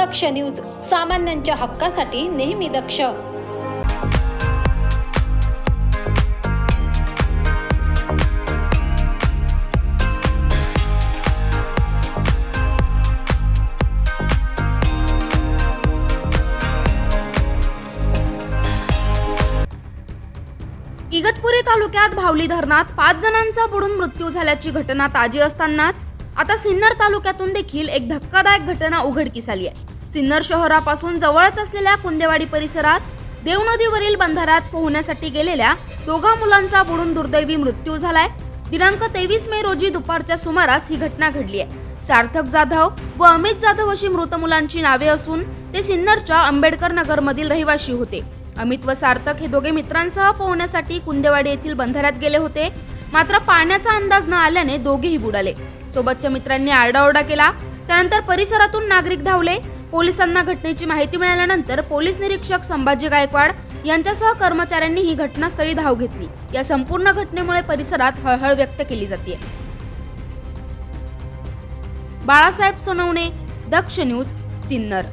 दक्ष news सामान्यांच्या हक्कासाठी नेहमी दक्ष. इगतपुरी तालुक्यात भावली धरणात पाच जणांचा बुडून मृत्यू झाल्याची घटना ताजी असतानाच आता सिन्नर तालुक्यातून देखील एक धक्कादायक घटना उघडकीस आली आहे. सिन्नर शहरापासून जवळच असलेल्या कुंदेवाडी परिसरात देव नदीवरील बंधाऱ्यात पोहण्यासाठी गेलेल्या दोघा मुलांचा बुडून दुर्दैवी मृत्यू झालाय. दिनांक तेवीस मे रोजी दुपारच्या सुमारास ही घटना घडली आहे. सार्थक जाधव व अमित जाधव अशी मृत मुलांची नावे असून ते सिन्नरच्या आंबेडकर नगरमधील रहिवाशी होते. अमित व सार्थक हे दोघे मित्रांसह पोहण्यासाठी कुंदेवाडी येथील बंधाऱ्यात गेले होते. मात्र पाण्याचा अंदाज न आल्याने दोघेही बुडाले. सोबतच्या मित्रांनी आरडाओरडा केला. त्यानंतर परिसरातून नागरिक धावले. पोलिसांना घटनेची माहिती मिळाल्यानंतर पोलीस निरीक्षक संभाजी गायकवाड यांच्यासह कर्मचाऱ्यांनी ही घटनास्थळी धाव घेतली. या संपूर्ण घटनेमुळे परिसरात हळहळ व्यक्त केली जाते बाळासाहेब सोनवणे दक्ष न्यूज सिन्नर.